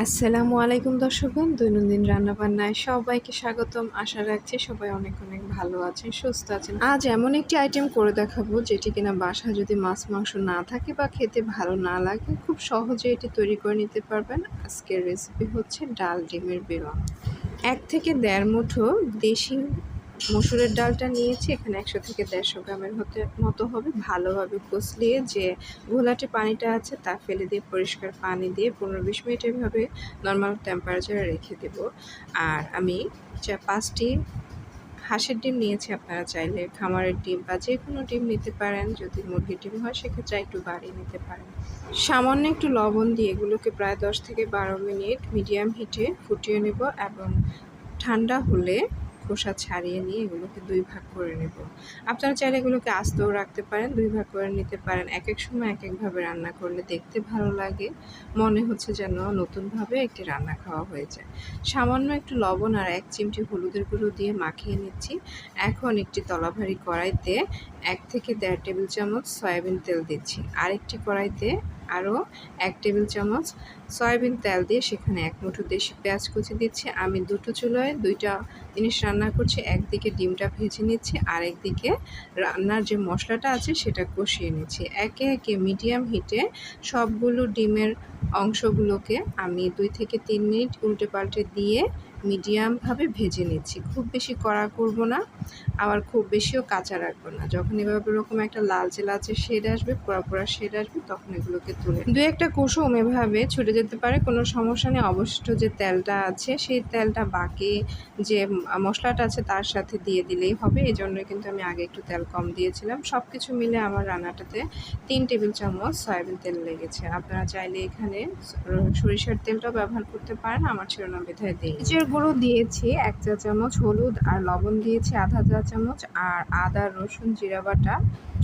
আসসালামু আলাইকুম দর্শকগণ, দৈনন্দিন রান্নাবান্নায় সবাইকে স্বাগতম। আশা রাখছি সবাই অনেক অনেক ভালো আছেন, সুস্থ আছেন। আজ এমন একটি আইটেম করে দেখাবো যেটি কিনা বাসায় যদি মাছ, মাংস না থাকে বা খেতে ভালো না লাগে, খুব সহজে এটি তৈরি করে নিতে পারবেন। আজকের রেসিপি হচ্ছে ডাল ডিমের বেরোয়া এক থেকে দেড় মুঠো দেশি মসুরের ডালটা নিয়েছি, এখানে একশো থেকে দেড়শো গ্রামের হতে, মতো হবে। ভালোভাবে কষলিয়ে যে ঘোলাটে পানিটা আছে তা ফেলে দিয়ে পরিষ্কার পানি দিয়ে পনেরো বিশ মিনিট এভাবে নর্মাল টেম্পারেচারে রেখে দেব। আর আমি চা, পাঁচটি হাঁসের ডিম নিয়েছি, আপনারা চাইলে খামারের ডিম বা যে কোনো ডিম নিতে পারেন, যদি মুরগির ডিম হয় সেক্ষেত্রে একটু বাড়িয়ে নিতে পারেন। সামান্য একটু লবণ দিয়ে এগুলোকে প্রায় দশ থেকে বারো মিনিট মিডিয়াম হিটে ফুটিয়ে নেব এবং ঠান্ডা হলে খোসা ছাড়িয়ে নিয়ে এগুলোকে দুই ভাগ করে নেব। আপনারা চাইলে এগুলোকে আস্তেও রাখতে পারেন, দুই ভাগ করে নিতে পারেন। এক এক সময় এক একভাবে রান্না করলে দেখতে ভালো লাগে। মনে হচ্ছে যেন নতুনভাবে একটি রান্না খাওয়া হয়ে যায় সামান্য একটু লবণ আর এক চিমটি হলুদের গুঁড়ো দিয়ে মাখিয়ে নিচ্ছি। এখন একটি তলাভারি কড়াইতে এক থেকে দেড় টেবিল চামচ সয়াবিন তেল দিচ্ছি। আরেকটি কড়াইতে আরও এক টেবিল চামচ সয়াবিন তেল দিয়ে সেখানে এক মুঠো দেশি পেঁয়াজ কুচি দিচ্ছি। আমি দুটো চুলোয় দুইটা জিনিস রান্না করছি, একদিকে ডিমটা ভেজে নিচ্ছি আর একদিকে রান্নার যে মশলাটা আছে সেটা কষিয়ে নিচ্ছি। একে একে মিডিয়াম হিটে সবগুলো ডিমের অংশগুলোকে আমি দুই থেকে তিন মিনিট উল্টে পাল্টে দিয়ে মিডিয়ামভাবে ভেজে নিচ্ছি। খুব বেশি কড়া করব না, আবার খুব বেশিও কাঁচা রাখব না। যখন এভাবে এরকম একটা লালচে লালচে শেড আসবে, পোড়া পোড়া শেড আসবে, তখন এগুলোকে তুলে দু একটা কুসুম এভাবে ছুটে যেতে পারে, কোনো সমস্যা নেই। অবশিষ্ট যে তেলটা আছে, সেই তেলটা বাকি যে মশলাটা আছে, তার সাথে দিয়ে দিলেই হবে। এই জন্য কিন্তু আমি আগে একটু তেল কম দিয়েছিলাম। সব কিছু মিলে আমার রান্নাটাতে তিন টেবিল চামচ সয়াবিন তেল লেগেছে। আপনারা চাইলে এখানে সরিষার তেলটাও ব্যবহার করতে পারেন, আমার ছিল না, বিধায় দিই গুঁড়ো দিয়েছি, এক চা চামচ হলুদ আর লবণ দিয়েছি, আধা চা চামচ আর আদা, রসুন, জিরা বাটা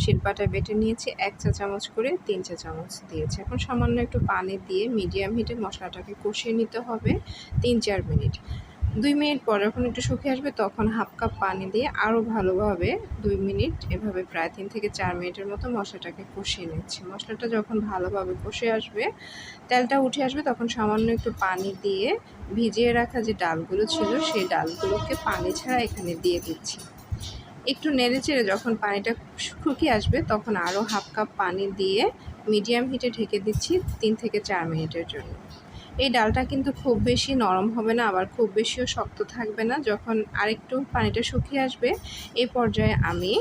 শিলপাটা বেটে নিয়েছি, এক চা চামচ করে তিন চা চামচ দিয়েছি। এখন সামান্য একটু পানি দিয়ে মিডিয়াম হিটে মশলাটাকে কষিয়ে নিতে হবে তিন চার মিনিট। দুই মিনিট পর যখন একটু শুকিয়ে আসবে, তখন হাফ কাপ পানি দিয়ে আরও ভালোভাবে দুই মিনিট এভাবে প্রায় তিন থেকে চার মিনিটের মতো মশলাটাকে কষিয়ে নিচ্ছি। মশলাটা যখন ভালোভাবে কষে আসবে, তেলটা উঠে আসবে, তখন সামান্য একটু পানি দিয়ে ভিজিয়ে রাখা যে ডালগুলো ছিল, সেই ডালগুলোকে পানি ছাড়া এখানে দিয়ে দিচ্ছি। একটু নেড়ে চেড়ে যখন পানিটা শুকিয়ে আসবে, তখন আরও হাফ কাপ পানি দিয়ে মিডিয়াম হিটে ঢেকে দিচ্ছি তিন থেকে চার মিনিটের জন্য। এই ডালটা কিন্তু খুব বেশি নরম হবে না, আবার খুব বেশিও শক্ত থাকবে না। যখন আরেকটু পানিটা শুকিয়ে আসবে, এই পর্যায়ে আমি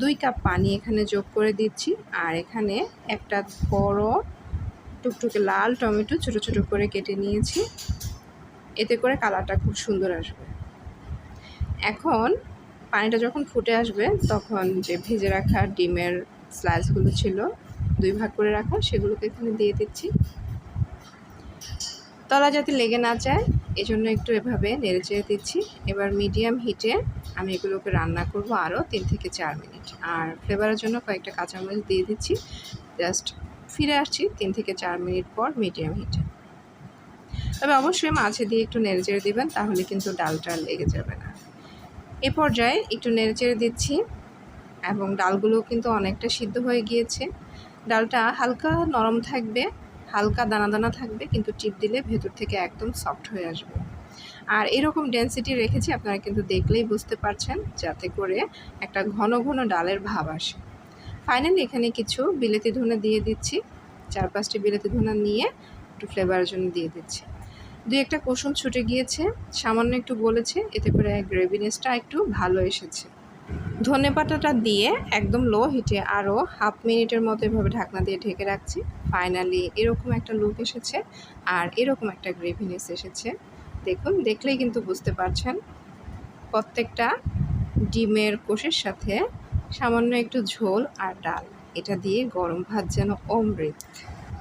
দুই কাপ পানি এখানে যোগ করে দিচ্ছি। আর এখানে একটা বড় টুকটুকে লাল টমেটো ছোটো ছোটো করে কেটে নিয়েছি। এতে করে কালারটা খুব সুন্দর আসবে। এখন পানিটা যখন ফুটে আসবে, তখন যে ভেজে রাখা ডিমের স্লাইসগুলো ছিল, দুই ভাগ করে রাখা, সেগুলোকে এখানে দিয়ে দিচ্ছি। তলা যাতে লেগে না যায়, এজন্য একটু এভাবে নেড়ে চেড়ে দিচ্ছি। এবার মিডিয়াম হিটে আমি এগুলোকে রান্না করব আরও তিন থেকে চার মিনিট। আর ফ্লেভারের জন্য কয়েকটা কাঁচামরিচ দিয়ে দিচ্ছি। জাস্ট ফিরে আসছি তিন থেকে চার মিনিট পর মিডিয়াম হিটে তবে অবশ্যই মাছে দিয়ে একটু নেড়ে চেড়ে দেবেন, তাহলে কিন্তু ডালটা লেগে যাবে না। এ পর্যায়ে একটু নেড়ে চেড়ে দিচ্ছি এবং ডালগুলো কিন্তু অনেকটা সিদ্ধ হয়ে গিয়েছে। ডালটা হালকা নরম থাকবে। হালকা দানা দানা থাকবে, কিন্তু টিপ দিলে ভেতর থেকে একদম সফট হয়ে আসবে। আর এরকম ডেন্সিটি রেখেছি, আপনারা কিন্তু দেখলেই বুঝতে পারছেন, যাতে করে একটা ঘন ঘন ডালের ভাব আসে। ফাইনালি এখানে কিছু বিলেতি ধনে দিয়ে দিচ্ছি। চার পাঁচটি বিলেতি ধনে নিয়ে একটু ফ্লেভারের জন্য দিয়ে দিচ্ছি। দুই একটা কুসুম ছুটে গিয়েছে, সামান্য একটু বলেছে এতে করে গ্রেভিনেসটা একটু ভালো এসেছে। ধনে পাতাটা দিয়ে একদম লো হিটে আরও হাফ মিনিটের মতো এভাবে ঢাকনা দিয়ে ঢেকে রাখছি। ফাইনালি এরকম একটা লুক এসেছে আর এরকম একটা গ্রেভিনেস এসেছে। দেখুন, দেখলেই কিন্তু বুঝতে পারছেন প্রত্যেকটা ডিমের কোষের সাথে সামান্য একটু ঝোল আর ডাল। এটা দিয়ে গরম ভাত যেন অমৃত।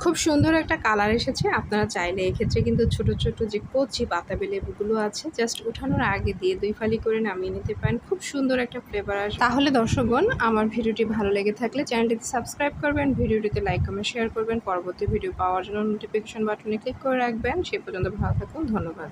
খুব সুন্দর একটা কালার এসেছে। আপনারা চাইলে এক্ষেত্রে কিন্তু ছোট ছোট যে কচি বাতাবি লেবুগুলো আছে জাস্ট উঠানোর আগে দিয়ে দুই ফালি করে নামিয়ে নিতে পারেন। খুব সুন্দর একটা ফ্লেভার আসবে। তাহলে দর্শকগণ, আমার ভিডিওটি ভালো লেগে থাকলে চ্যানেলটিতে সাবস্ক্রাইব করবেন, ভিডিওটিতে লাইক কমেন্ট শেয়ার করবেন। পরবর্তী ভিডিও পাওয়ার জন্য নোটিফিকেশন বাটনে ক্লিক করে রাখবেন। সে পর্যন্ত ভালো থাকুন, ধন্যবাদ।